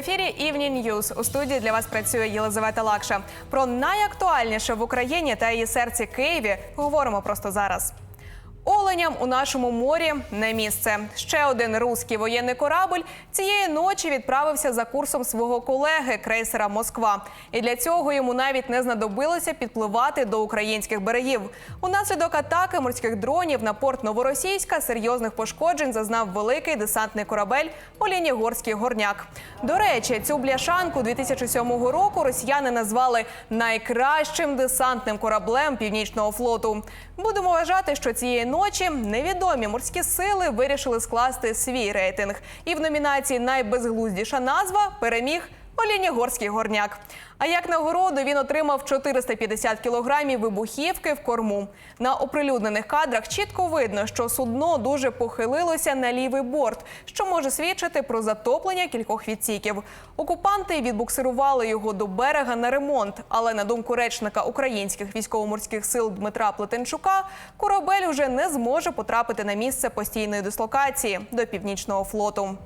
Ефірі Evening News. у студії для вас працює Єлизавета Лакша. Про найактуальніше в Україні та її серці Києві говоримо просто зараз. Оленям у нашому морі не місце. Ще один руський воєнний корабль цієї ночі відправився за курсом свого колеги крейсера Москва. І для цього йому навіть не знадобилося підпливати до українських берегів. Унаслідок атаки морських дронів на порт Новоросійська серйозних пошкоджень зазнав великий десантний корабель Олєнігорський горняк. До речі, цю бляшанку 2007 року росіяни назвали найкращим десантним кораблем північного флоту. Будемо вважати, що цієї ночі невідомі морські сили вирішили скласти свій рейтинг. І в номінації Найбезглуздіша назва переміг Олєнігорський горняк. А як нагороду він отримав 450 кілограмів вибухівки в корму. На оприлюднених кадрах чітко видно, що судно дуже похилилося на лівий борт, що може свідчити про затоплення кількох відсіків. Окупанти відбуксирували його до берега на ремонт. Але на думку речника українських військово-морських сил Дмитра Плетенчука, корабель уже не зможе потрапити на місце постійної дислокації до північного флоту.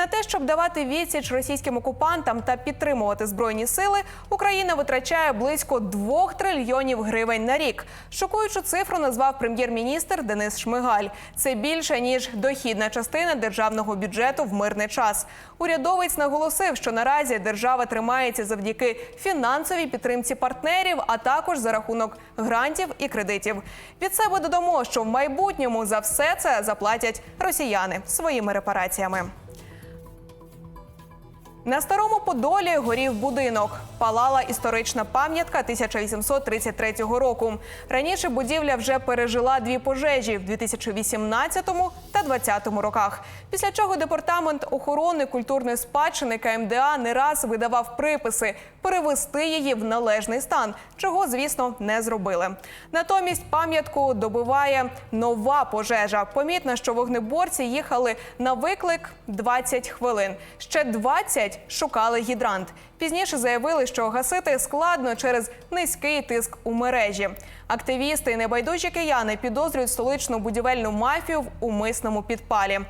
На те, щоб давати відсіч російським окупантам та підтримувати збройні сили, Україна витрачає близько 2 трильйонів гривень на рік. Шокуючу цифру назвав прем'єр-міністр Денис Шмигаль. Це більше ніж дохідна частина державного бюджету в мирний час. Урядовець наголосив, що наразі держава тримається завдяки фінансовій підтримці партнерів, а також за рахунок грантів і кредитів. Від себе додамо, що в майбутньому за все це заплатять росіяни своїми репараціями. На старому Подолі горів будинок. Палала історична пам'ятка 1833 року. Раніше будівля вже пережила дві пожежі в 2018 та 2020 роках. Після чого департамент охорони культурної спадщини КМДА не раз видавав приписи перевести її в належний стан, чого, звісно, не зробили. Натомість пам'ятку добиває нова пожежа. Помітно, що вогнеборці їхали на виклик 20 хвилин. Ще 20 шукали гідрант. Пізніше заявили, що гасити складно через низький тиск у мережі. Активісти і небайдужі кияни підозрюють столичну будівельну мафію в умисному підпалі.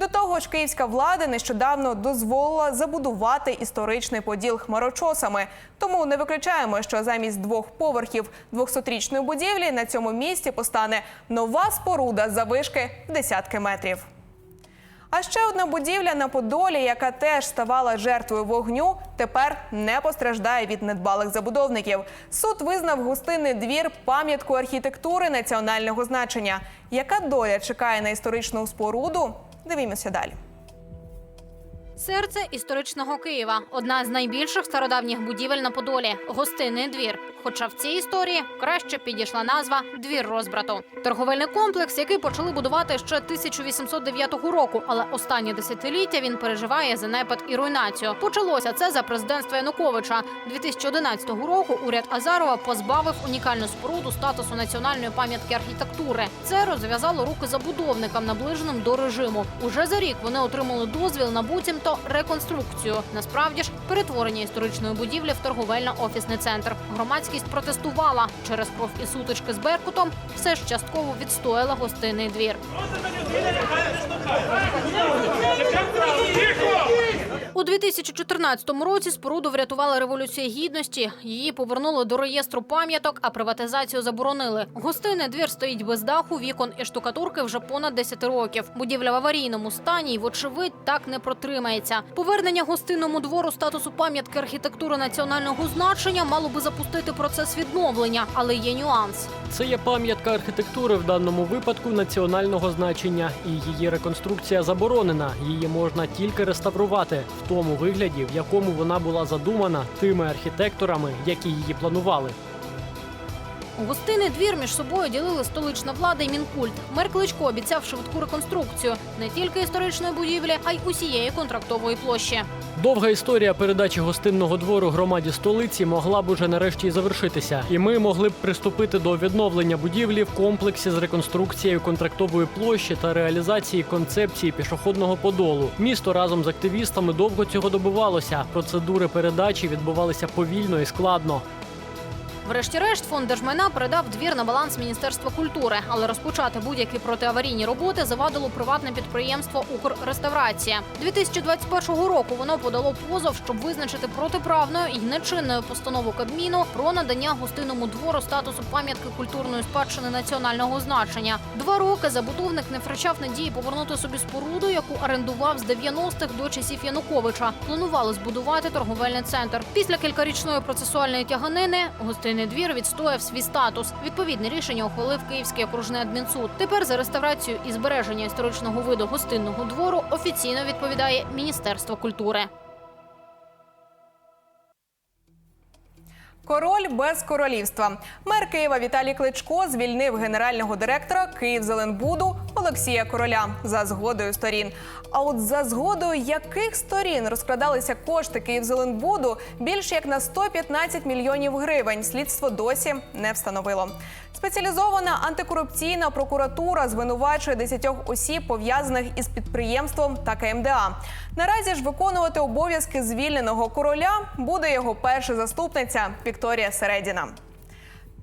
До того ж, київська влада нещодавно дозволила забудувати історичний поділ хмарочосами. Тому не виключаємо, що замість двох поверхів 200-річної будівлі на цьому місці постане нова споруда завишки в десятки метрів. А ще одна будівля на Подолі, яка теж ставала жертвою вогню, тепер не постраждає від недбалих забудовників. Суд визнав гостинний двір пам'ятку архітектури національного значення. Яка доля чекає на історичну споруду? Дивімося далі. Серце історичного Києва одна з найбільших стародавніх будівель на Подолі гостинний двір. Хоча в цій історії краще підійшла назва двір розбрату. Торговельний комплекс, який почали будувати ще 1809 року, але останні десятиліття він переживає занепад і руйнацію. Почалося це за президентства Януковича. 2011 року уряд Азарова позбавив унікальну споруду статусу національної пам'ятки архітектури. Це розв'язало руки забудовникам, наближеним до режиму. Уже за рік вони отримали дозвіл на буцімто реконструкцію. Насправді ж перетворення історичної будівлі в торговельно-офісний центр. Громадськість протестувала через кров і сутички з Беркутом. Все ж частково відстояла гостинний двір. У 2014 році споруду врятувала революція гідності. Її повернули до реєстру пам'яток, а приватизацію заборонили. Гостинний двір стоїть без даху, вікон і штукатурки вже понад 10 років. Будівля в аварійному стані і, вочевидь, так не протримається. Повернення гостинному двору статусу пам'ятки архітектури національного значення мало би запустити процес відновлення, але є нюанс. Це є пам'ятка архітектури в даному випадку національного значення, і її реконструкція заборонена. Її можна тільки реставрувати в тому вигляді, в якому вона була задумана тими архітекторами, які її планували. Гостинний двір між собою ділили столична влада і мінкульт. Мер Кличко обіцяв швидку реконструкцію не тільки історичної будівлі, а й усієї контрактової площі. Довга історія передачі гостинного двору громаді столиці могла б уже нарешті завершитися, і ми могли б приступити до відновлення будівлі в комплексі з реконструкцією контрактової площі та реалізації концепції пішохідного подолу. Місто разом з активістами довго цього добивалося. Процедури передачі відбувалися повільно і складно. Врешті-решт, фонд держмайна передав двір на баланс Міністерства культури, але розпочати будь-які протиаварійні роботи завадило приватне підприємство Укрреставрація. 2021 року воно подало позов, щоб визначити протиправною і нечинною постанову Кабміну про надання гостинному двору статусу пам'ятки культурної спадщини національного значення. Два роки забудовник не втрачав надії повернути собі споруду, яку орендував з 90-х до часів Януковича. Планували збудувати торговельний центр. Після кількарічної процесуальної тяганини гостинний двір відстояв свій статус. Відповідне рішення ухвалив Київський окружний адмінсуд. Тепер за реставрацію і збереження історичного виду гостинного двору офіційно відповідає Міністерство культури. Король без королівства. Мер Києва Віталій Кличко звільнив генерального директора Київзеленбуду Олексія Короля за згодою сторін. А от за згодою яких сторін розкрадалися кошти Київзеленбуду більше як на 115 мільйонів гривень. Слідство досі не встановило. Спеціалізована антикорупційна прокуратура звинувачує 10 осіб, пов'язаних із підприємством та КМДА. Наразі ж виконувати обов'язки звільненого короля буде його перша заступниця Вікторія Середіна.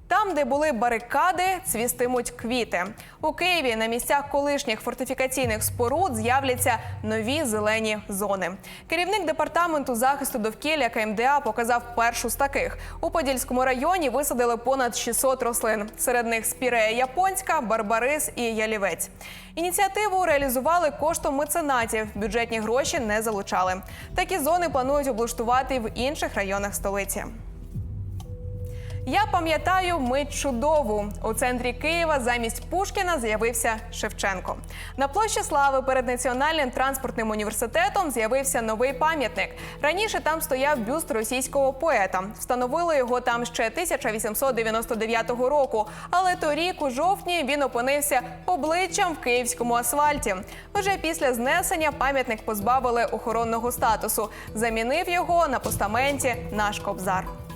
Там, де були барикади, цвістимуть квіти. У Києві на місцях колишніх фортифікаційних споруд з'являться нові зелені зони. Керівник департаменту захисту довкілля КМДА показав першу з таких. У Подільському районі висадили понад 600 рослин. Серед них спірея японська, барбарис і ялівець. Ініціативу реалізували коштом меценатів. Бюджетні гроші не залучали. Такі зони планують облаштувати в інших районах столиці. Я пам'ятаю мить чудову. У центрі Києва замість Пушкіна з'явився Шевченко. На площі Слави перед національним транспортним університетом з'явився новий пам'ятник. Раніше там стояв бюст російського поета. Встановили його там ще 1899 року. Але торік, у жовтні, він опинився обличчям в київському асфальті. Вже після знесення пам'ятник позбавили охоронного статусу. Замінив його на постаменті наш кобзар.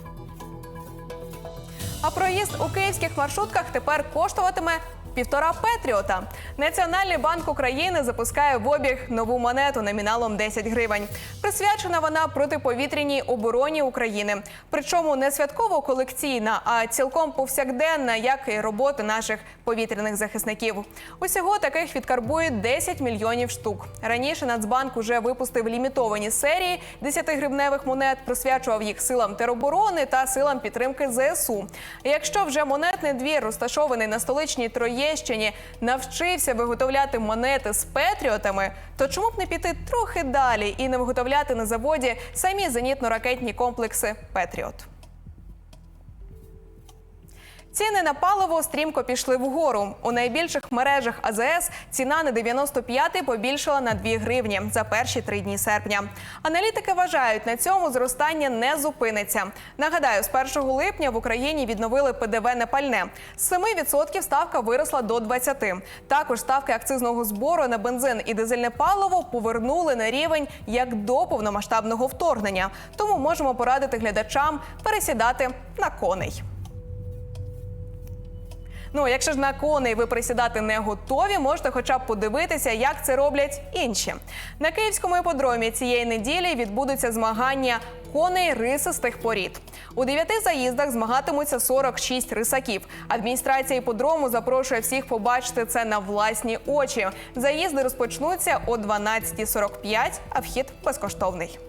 А проїзд у київських маршрутках тепер коштуватиме півтора Петріота. Національний банк України запускає в обіг нову монету номіналом 10 гривень. Присвячена вона протиповітряній обороні України. Причому не святково колекційна, а цілком повсякденна, як і роботи наших повітряних захисників. Усього таких відкарбують 10 мільйонів штук. Раніше Нацбанк уже випустив лімітовані серії 10-гривневих монет, присвячував їх силам тероборони та силам підтримки ЗСУ. Якщо вже монетний двір, розташований на столичній Троєщині, навчився виготовляти монети з петріотами, то чому б не піти трохи далі і не виготовляти на заводі самі зенітно-ракетні комплекси Петріот? Ціни на паливо стрімко пішли вгору. У найбільших мережах АЗС ціна на 95 побільшала на 2 гривні за перші три дні серпня. Аналітики вважають, на цьому зростання не зупиниться. Нагадаю, з 1 липня в Україні відновили ПДВ на пальне. З 7% ставка виросла до 20%. Також ставки акцизного збору на бензин і дизельне паливо повернули на рівень як до повномасштабного вторгнення. Тому можемо порадити глядачам пересідати на коней. Ну, якщо ж на коней ви присідати не готові, можете хоча б подивитися, як це роблять інші. На київському іподромі цієї неділі відбудуться змагання коней рисистих порід. У дев'яти заїздах змагатимуться 46 рисаків. Адміністрація іподрому запрошує всіх побачити це на власні очі. Заїзди розпочнуться о 12.45, а вхід безкоштовний.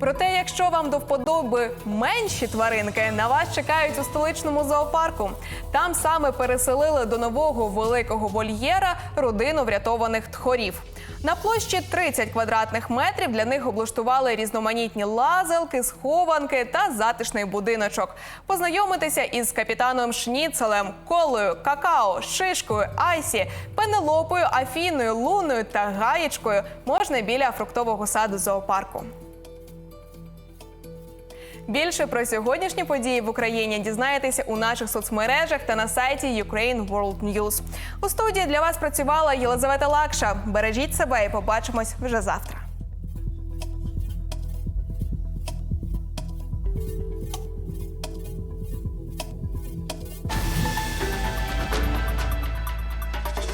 Проте, якщо вам до вподоби менші тваринки, на вас чекають у столичному зоопарку. Там саме переселили до нового великого вольєра родину врятованих тхорів. На площі 30 квадратних метрів для них облаштували різноманітні лазилки, схованки та затишний будиночок. Познайомитися із капітаном Шніцелем, колою, какао, шишкою, айсі, пенелопою, афіною, луною та гаєчкою можна біля фруктового саду зоопарку. Більше про сьогоднішні події в Україні дізнаєтеся у наших соцмережах та на сайті Ukraine World News. У студії для вас працювала Єлизавета Лакша. Бережіть себе і побачимось вже завтра.